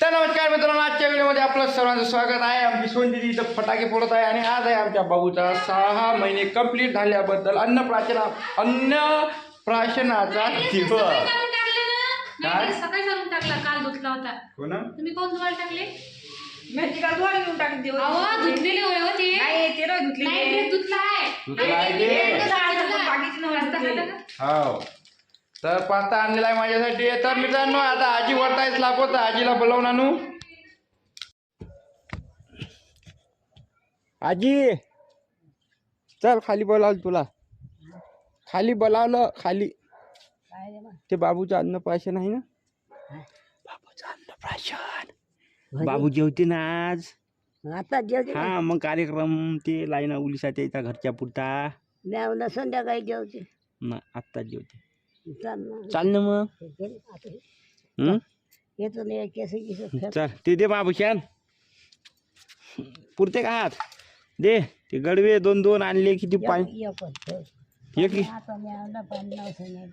तर नमस्कार मित्रांनो आजच्या व्हिडिओमध्ये आपलं सर्वांचं स्वागत आहे. आमची सोनदिदी इथं फटाके फोडत आहे आणि आज आहे आमच्या भाऊचा सहा महिने कंप्लीट झाल्याबद्दल अन्नप्राशना अन्नप्राशनाचा दिवस. काय? सकाळी सांगून टाकला काल धुतला होता. हो ना तुम्ही कोण धुवायला टाकले? मेहंदी का द्वार घेऊन टाकली देऊ अहो धुतलेले होय होते नाही ते नाही धुतली नाही ड्रेस धुतला आहे. धुतला आहे. ते. बाकीची नव्हती धुतली. हो. तर पास्ता आणलेला आहे माझ्यासाठी. तर मित्रांनो आता आजी वरतायच लापत आजीला बोलावून आणू. आजी चल खाली बोलावलं तुला. खाली बोलावलं खाली. ते बाबूचं अन्नप्राशन आहे ना? बाबूचं अन्नप्राशन बाबू जेवते ना आज. आता जेवते हा मग कार्यक्रम ते लाईना उलिसाच्या इथं घरच्या पुरता. मॅवला संध्याकाळी जेवते. ना आत्ताच जेवते. चाल ना. चाल ना मग हे केलं आता हे. हं? येतो नाही केस गिस फेक. चल ते दे बाबूशान पुरते का हात दे ते गडवे दोन दोन आणले किती पाय एक- एकच ठेव. एक आता मॅवला पण नव्हतं नाही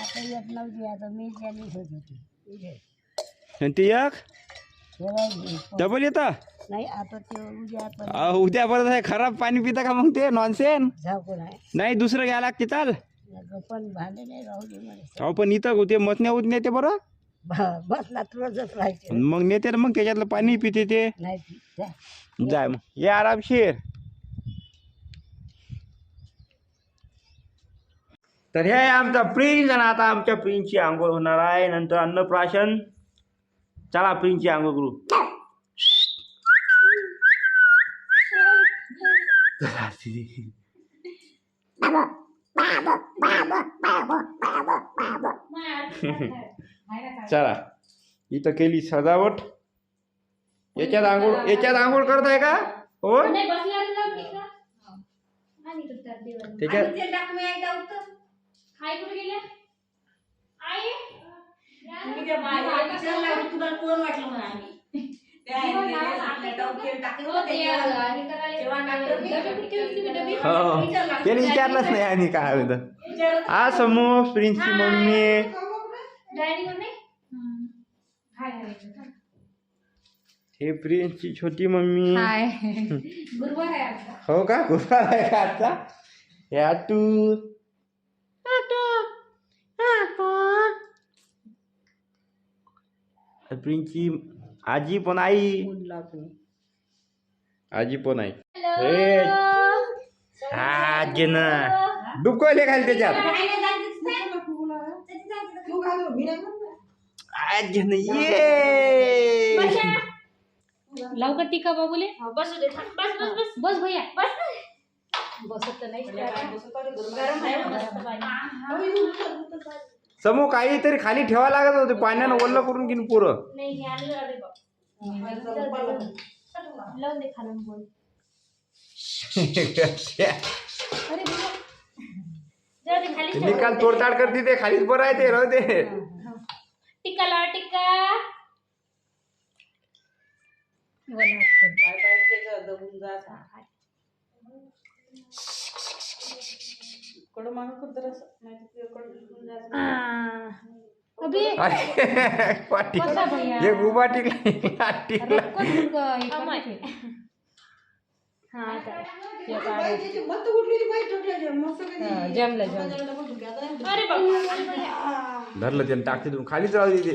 आता येत नव्हती आता मी त्यांनीच होत होती इथे. आणि ते एक. डबल येतं नाही आता ते उद्या पण अहो, उद्या परत खराब पाणी पिता का मग ते नॉनसेन झाकून आहे नाही दुसरं घ्यायला लागते चाल पण भांडे नाही राहू दे म्हणे. अहो पण इथं होते मसण्या होत नेते बरं? ब- बसला रोजच राहायचे. मग नेते ना मग त्याच्यातलं पाणी पिते ते? नाही ती- त्या. जाय मग. ये आरामशीर तर हे आहे आमचा प्रिन्स आणि आता आमच्या प्रिन्सची आंघोळ होणार आहे. नंतर अन्नप्राशन. चला प्रिन्सची आंघोळ करू. चला, दीदी. चला. इथं केली सजावट. याच्यात आंघोळ याच्यात आंघोळ करताय का? हो. त्याच्यात कोण वाटलं म्हणून आम्ही. त्या हो, आईने ना, ते आता टाकून तेल टाकलं हो, होतं ते जेवायला. हे करायला- जेवण टाकलं. डबे कुठे ठेवली तुम्ही डबे? हो विचारलं. त्याने विचारलंच नाही आणि काय होतं विचारलं. हा समोर प्रिन्सची मम्मी डायनिंग वर नाही हाय हाय हे प्रिन्सची छोटी मम्मी हाय गुरुवार आहे आता हो का गुरुवार आहे का आता हे आटू प्रिन्सची आजी पण आई आजी पण आई हे आजी ना। डुबकोले खाली त्याच्यात। तू घालू, मी नाही घालू. आजी ना ये। लवकर टीका बाबूले. बस बस बस बस. बस भैया. बस बसत नाही गरम आहे. ना. समूह काहीतरी खाली ठेवा लागत होते पाण्यानं ओल्लं करून घेऊन पुरं? हे निकाल तोडताड करते ते खालीच बरं आहे ते राहू दे. बाय बाय अबे अरे, पाटी भैया. एक उभा टिकला टिकला हा जमलं धरलं त्यानं टाकते तुम्ही. खालीच राहू दे ते.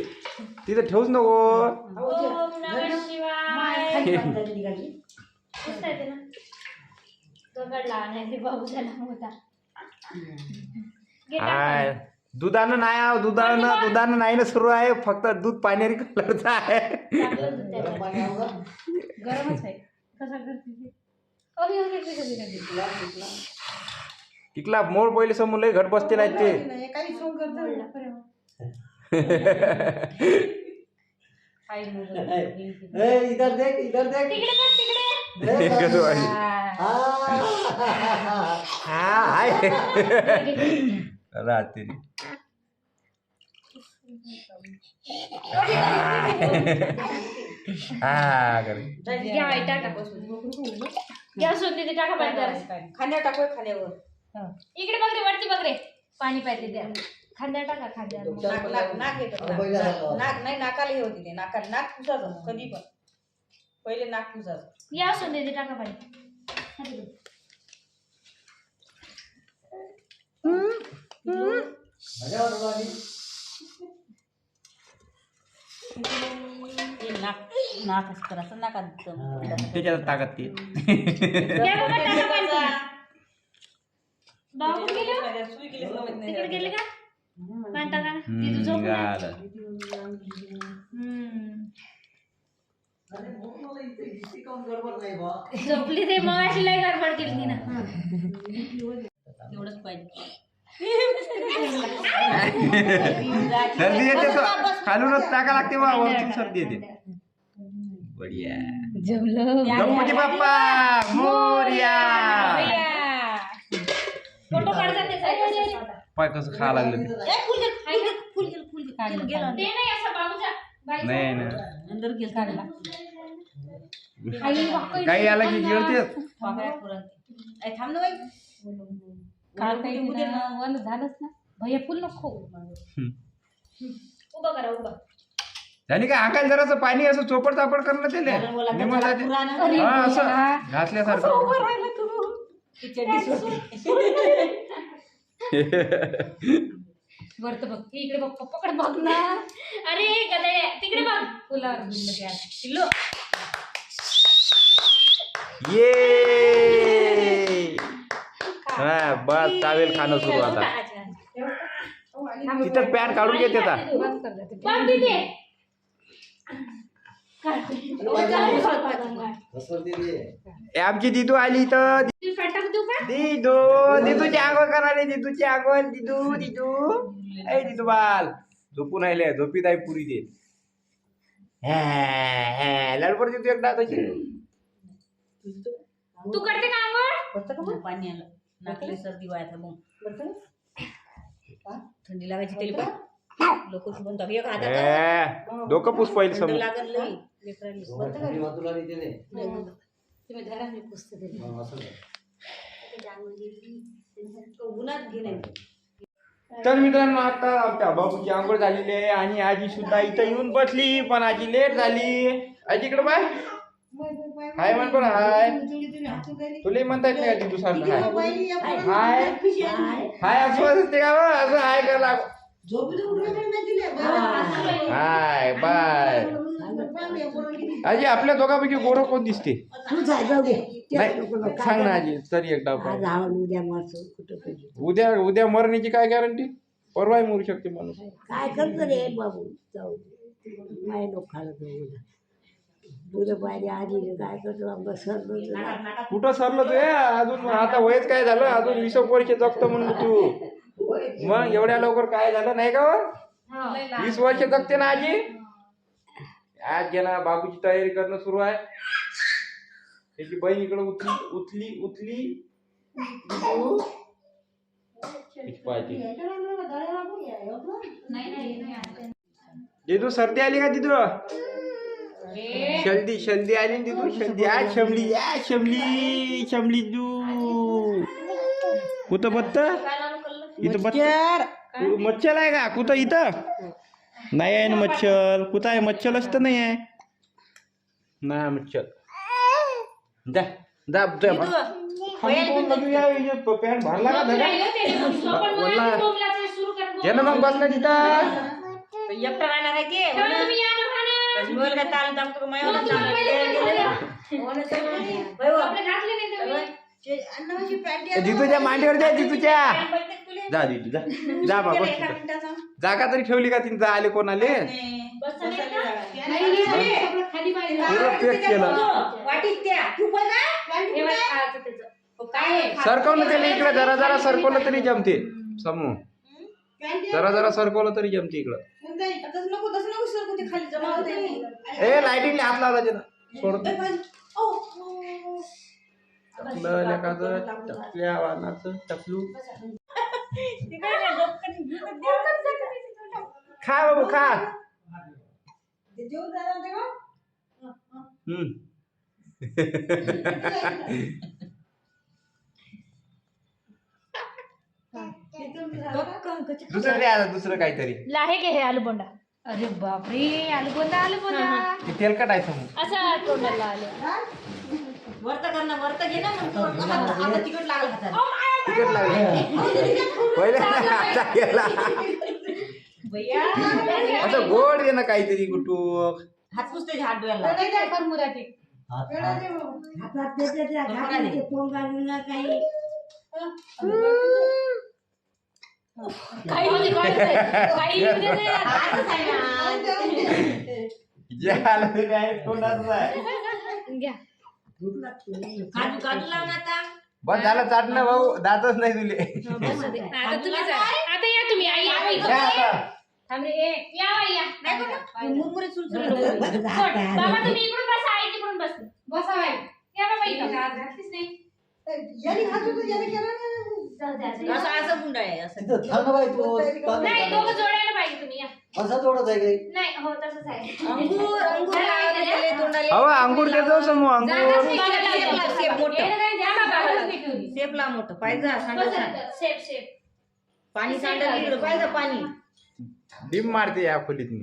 तिथं ठेवूच नको. ओम नमः शिवाय. खाली ना. पकडला नाही ते बाबू मोठा. हाय. दुधानं नाही आहो, दुधानं दुधानं नाही ना सुरू आहे फक्त दूध पाण्यारी कलरचं आहे. गरमच आहे. कसा करते ते? अरे, अरे, अरे, अरे, अरे. टिकला, टिकला. टिकला मोड पहिले समोर लय घट बसते नाही ते. काही सोंग करतं. इधर देख इधर देख. तिकडे बघ, तिकडे. देख, कसं हा. आहे रात्री हा करे घ्या आई, टाका ते टाका पाहिजे जरा. खाण्यावर टाकूया खांद्यावर इकडे बघ रे वरती बघ रे पाणी पाहिजे त्या खांद्या टाका खांद्यावर नाक नाक नाक येतं नाक. नाक नाही नाकाला हे होती ते नाकाला नाक पुसायचं कधी पण पहिले नाक पुसायचं. या असू दे टाका पाणी ते नाक नाक असं करायचं नाकात त्याच्यात ताकद ते. या बाबा टाका पाणी बाबा कुठे गेले? सुई केलीच नव्हती नाही. तिकडे गेले का? पाणी टाका ना ती तुझं हम्म. झोपली ते मग अशी लय गडबड केली तिनं. एवढंच पाहिजे. सर्दी येते खालूनच टाका लागते बा सर्दी येते. बढिया. जमलं गणपती बाप्पा मोर्या. फोटो काढतात पाय कसं खा लागलं. ते. नाही असं बाबूचा. नाही ना गेल काढला. काही आला की गिळते पाकळ्या पुरण. ए, थांब ना बाई. काल काही उद्या ना. वन झालंच ना. भैया फुल नको उभा करा उभा. झाली का हाकाल जरासं पाणी असं चोपड चापड करणं निघून जाते. हा, असं राहिला तू? सोड. वरत बघ. इकडे बघ पप्पाकडे बघ ना. अरे गदड्या तिकडे बघ. फुलावर पिल्लू. ये! हा बस चावेल खाणं सुरू आता. तिथं पॅन काढून घेते आता. बंद कर दे बंद तिथे आमची दिदू आली तर दिदू दिदूची आंघोळ करायला दिदूची आंघोळ. दिदू दिदू. ए दिदू बाल. झोपून राहिले झोपीत आहे पुरी दे. लडपड देतो एकदा तशी. तू करते का आंघोळ? पाणी आलं. नाकली सर्दी व्हायचं मग थंडी लागायची तरी पण. लोक म्हणतात एक हातात ए, डोकं पुस समोर लागत? तुम्ही धरा मी. उन्हात घे नाही. तर मित्रांनो आता आमच्या बाबूची आंघोळ झालेली आहे आणि आजी सुद्धा इथं येऊन बसली पण आजी लेट झाली. आजी इकडे बाय हाय म्हण कोण हाय? तुला म्हणता येत नाही का तिथू सारखं हाय. हाय. हाय असं असते का? असं हाय का लाग? Hi bye. आजी आपल्या दोघांपैकी गोरं कोण दिसते? नाही सांग ना आजी तरी एकदा उद्या उद्या मरण्याची काय गॅरंटी परवाही मरू शकते माणूस. काय करतो रे बाबू जाऊ माय लोक खायला जाऊ पाहिजे आधी काय करतो सरलो कुठं सरलं तू अजून आता वयच काय झालं? अजून वीस वर्ष जगतो म्हणून तू. मग एवढ्या लवकर काय झालं नाही का हो? वीस वर्ष जगते ना आजी. आज गेला बाबूची तयारी करणं सुरू आहे. त्याची बहीण इकडे उचली उचली उचली दिदू. सर्दी आली का दिदू? शलदी शलदी आली ना दिदू? शलदी. आ शमली आ शमली शमली दू कुठं बत्त इथं बत्त मच्छर. आहे का? कुठं इथं? नाही आहे ना मच्छर. कुठं आहे? मच्छर असतं नाही आहे. ना मच्छर. जा जा जा पॅन्ट भरला का धगा बोलला ये ना मग बसला तिथं. एकटं राहणार आहे. हो. होय हो. दिदूच्या मांडीवर जा तुले. जा दिदू जा. जा बाबा. बस तिथं. जागा तरी ठेवली का तिने आले कोण आले. पूर्ण पॅक केलं. हो, वाटीत. तू पण काय? सरकवलं त्याला इकडे जरा जरा सरकवलं तरी जमते. समूह. जरा जरा सरकवलं तरी जमते इकडं. नको तसं नको सरकू ते खाली. जमा होते ए लाईटिंग हात लावला त्यानं सोड टकलं टकल्या वाहनाचं टकलू खा बाबू खा. हम्म. दुसरं द्या आता दुसरं काहीतरी? आहे का हे आलू बोंडा अरे बापरे आलू बोंडा आलू बोंडा ते तेलकट आहे समोर. असं तोंडाला आलं. वरत वरत घे ना मग आता तिकट लागला हाताला तिकट लागलं. पहिले आता गेला. भैया. असं गोड दे ना काहीतरी कुटूक हात पुसते हात डोळ्याला. हातात देते काही. काही आहे. घ्या. काजू काजू लाव ना आता बस झालं चाटणं भाऊ दातच नाही तुले बसू दे. आता तुम्ही जा. आता या तुम्ही आई या बाई. या आता. ए, या बाई या नाही का मुरमुरे. सोड. बाबा तुम्ही इकडून बसा आई तिकडून बस बसा बाई या बाबा इथं घातलीच नाही जाऊ द्या, जाऊ द्या. असं असं गुंडाळ आहे असं. तिथं थांब ना बाई तू नाही दोघं जोडायला पाहिजे तुम्ही या. असा थोडाच आहे काही? नाही हो तसंच आहे. अंगूर अंगूर लावले त्याले तोंडाले अहो अंगूर देतो समूह अंगूर. लाव, मोठं. हे काय द्या मोठं पाहिजे सांड पाणी इकडं पाहिजे पाणी. डिम मारते या खोलीत मी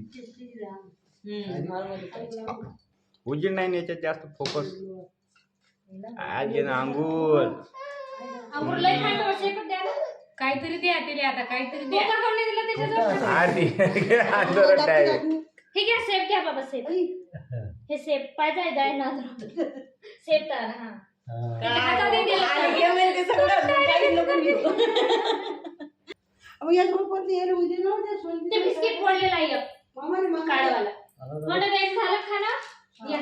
हम्म, हॉलमध्ये. उजीड नाही याच्यात जास्त फोकस आज घे ना अंगूर. अंगूर लय खायचं बस एकच द्या ना. काहीतरी द्या तिला आता काहीतरी द्या. पोकर कोणी दिलं त्याच्याजवळ? आरती हे घ्या सेफ घ्या बाबा सेफ. हे सेफ. पाहिजे जाय ना सेफ तर हा. हातात दे दिलं. आणि घे म्हणे ते बिस्किट फोडलेलं आहे एक. काळवाला झालं खाणं या?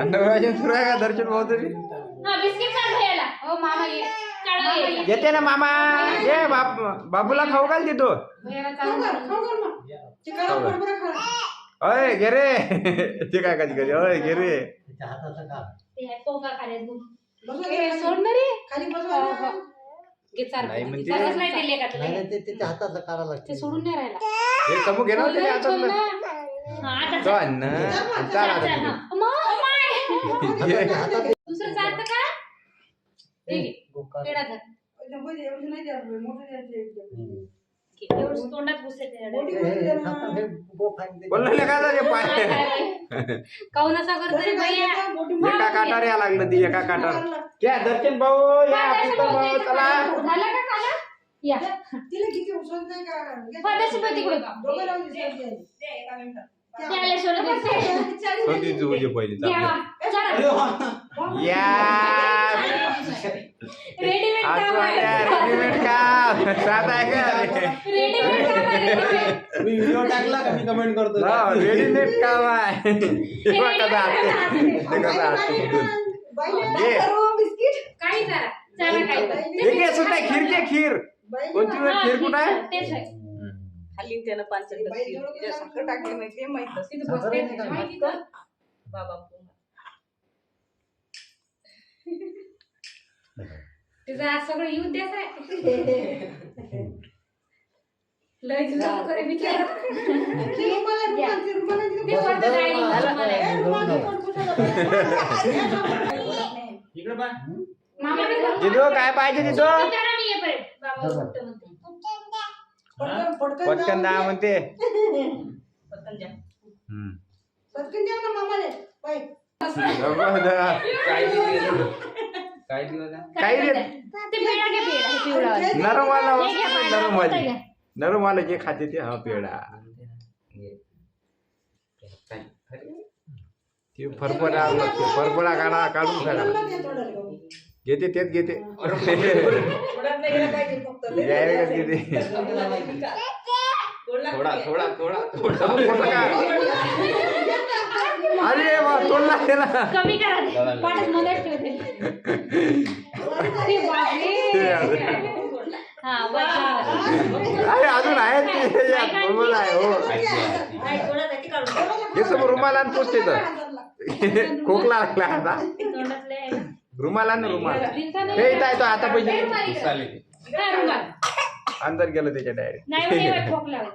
अन्नप्राशन सुरू आहे. का दर्शन भाऊ तरी हा. येते ना मामा. ये बाप बाबूला खाऊ घाल देतो अय घे रे. ते काय कधी कधी? अय घे रे. पोका सोड ना हो, नाही ते लेका नाही नाही, ते त्याच्या हाताचा काढा ते लागते. सोडून नाही राहिला. हे घे ना ना, हातातलं. हा आता चाल, आता चाल. हा. हातात दुसरं चालतं का. पेढा धर. एवढं हे गोफ आहे बोल त्याच्या- ना लेका ते पाय काय असा करतो रे भैया एका काटार या लागलं ती एका काटार या दर्शन भाऊ या हा, पुष्कळ भाऊ चला झालं का खाणं? या पदार्थ पण तिकडे त्याला पहिली चांगली. या. रेडीमेड काम आहे. रेडीमेड का सात आहे का? रेडीमेड काम आहे, रेडीमेड. मी व्हिडिओ टाकला का? मी कमेंट करतो हा रेडीमेड काम आहे. बघ कसं असते हे कसं असते काही पण. हे घे सुद्धा खीर खीर. कोणती वेळ खीर कुठं आहे. आहे तेच आहे. खाली त्यानं पाच साखर टाकली माहिती माहीत तिथं बसते माहिती का? बाबा तिचं आज सगळं येऊन द्याच आहे लय करे विचार ते वरतं जायला इकडे सोडून द्या ना म्हणते. पटकन पटकन द्या. काय दिवस काही काय रे करताय? ते पेढा घ्या पेढा. हे पिवळावाला. नरमवाला हे घ्या वस्तू माझा, नरमवाली मोठा घ्या. नरमवाला जे खाते ते हा पेढा. ते फरफडा फरफडा काढा काढून काढा घेते तेच घेते घेते थोडा थोडा थोडा थोडा. अरे वा तोडला त्याला कमी करा ते. पाठच मध्येच ठेवते. अरे बापरे. हा, अजून आहेत ते यात बरोबर आहे हो. हे समोर रुमाला आणि पुसते तर खोकला लागला आता रुमाल आण रुमाल. हे आहे तो आता पाहिजे अंदर गेलं त्याच्या डायरेक्ट हो त्याला खोकला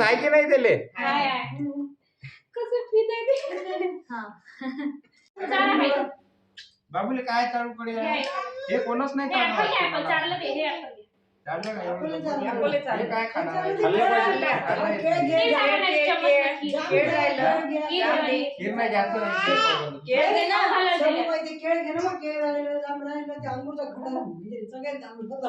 आहे की नाही त्याले बाबूले काय चालू कडे हे कोणच नाही केळ घे ना केळ राहिलं, सगळ्यात अंगूरचा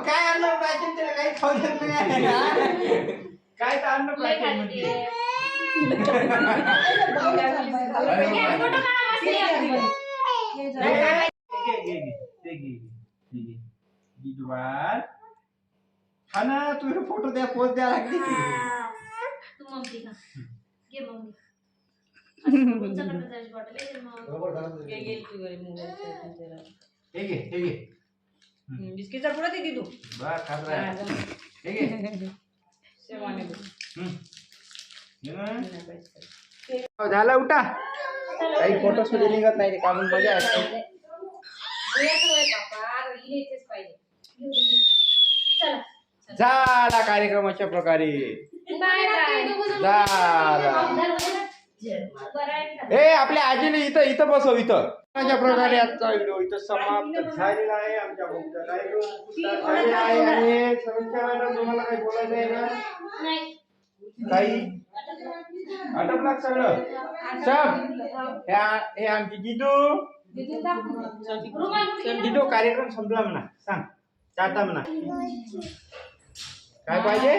काय अन्न पाहिजे काही खाऊ देत नाही. काय तर अन्न पाहिजे हा ना तुझे फोटो द्या पोच द्या लागली. तू मम्मी का बिस्किटचा पुढे देते तू? झाला उठा। काही फोटो सुद्धा निघत नाही काढून मजा असते झाला कार्यक्रमाच्या प्रकारे। बाय? ए आपल्या आजीने इथं इथं बसव इथं. अशा प्रकारे आजचा व्हिडिओ इथं समाप्त झालेला आहे. आमच्या कार्यक्रम झालेला आहे आणि समीक्षा मॅडम तुम्हाला काही बोलायचं आहे. काही? आटपला सगळं? सब हे हे आमची जिजू? जिजू कार्यक्रम संपला म्हणा. सांग. टाटा म्हणा. काय पाहिजे?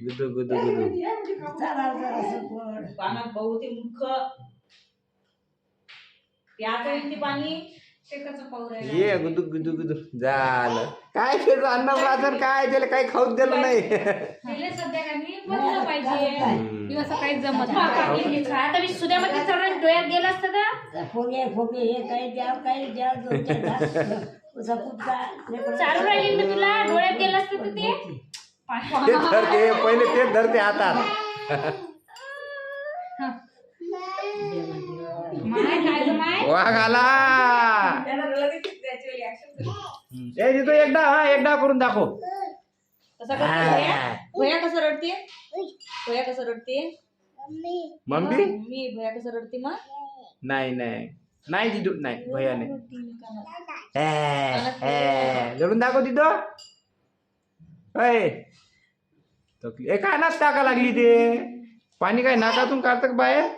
गुदू गुदू गुदू. जरा जरासं पण. पानात भाऊ ते मुख. प्याचं पाणी? ये गुदू गुदू गुदू. झालं. काय त्याचं अन्नप्राशन काय त्याला काही खाऊच दिलं नाही. तिला सध्या पाहिजे. तिला जमत नाही. आता मी सुद्यामध्ये चढून डोळ्यात गेला असतं तर फोगे फोगे हे काही द्या काही द्या दोन चार. उसा चालू राहील मी तुला? डोळ्यात गेलं असतं तर ते? ते धरते पहिले तेच धरते हातात माय वाघ आला. ए तिथं एकदा हा एकदा करून दाखव. भैया? कसं रडते? भैया कसं रडते? मम्मी? मी भैया कसं रडते मग? नाही नाही. नाही दिदू नाही भैया नाही. जळून दाखव तिथं तकली. ए कानात टाका लागली ते पाणी काय नाकातून काढतं का बाहेर.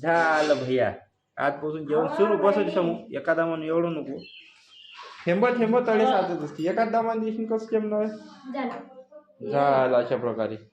झालं भैया. आजपासून जेवण सुरू बसायचं समोर. एका दामानं एवढं नको. थेंब थेंब तळे साचत असते. एका दामाने दिसून कसं केमणार झालं. झालं अशा प्रकारे.